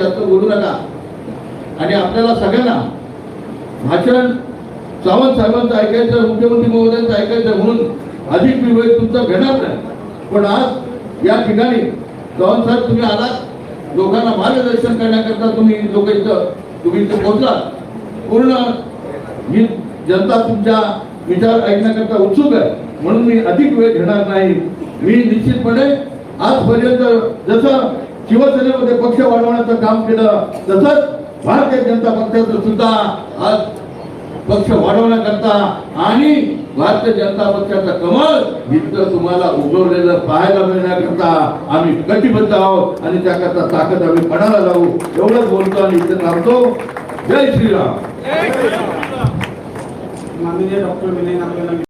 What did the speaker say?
जास्त बोलू नका. आणि आपल्याला सगळ्यांना भाषण सावंत साहेबांचं ऐकायचं मुख्यमंत्री महोदयांचं ऐकायचं म्हणून अधिक विवेक तुमचा घेणार नाही. पण आज या ठिकाणी सावंत साहेब तुम्ही आलात. लोकांना मार्गदर्शन करण्याकरता तुम्ही लोक इथं तुम्ही इथं पोहोचलात. पूर्ण ही जनता तुमच्या विचार ऐकण्याकरता उत्सुक आहे. म्हणून मी अधिक वेळ घेणार नाही. मी निश्चितपणे आजपर्यंत जसं शिवसेनेमध्ये पक्ष वाढवण्याचं काम केलं तसंच भारतीय जनता पक्षाचं सुद्धा आज पक्ष वाढवण्याकरता आणि भारतीय जनता पक्षाचा कमळ इथं तुम्हाला उगवलेलं पाहायला मिळण्याकरता आम्ही कटिबद्ध आहोत आणि त्याकरता ताकद आम्ही पणाला जाऊ एवढंच बोलतो आणि इथं थांबतो. जय श्रीराम. माननीय डॉक्टर विनय नागवेला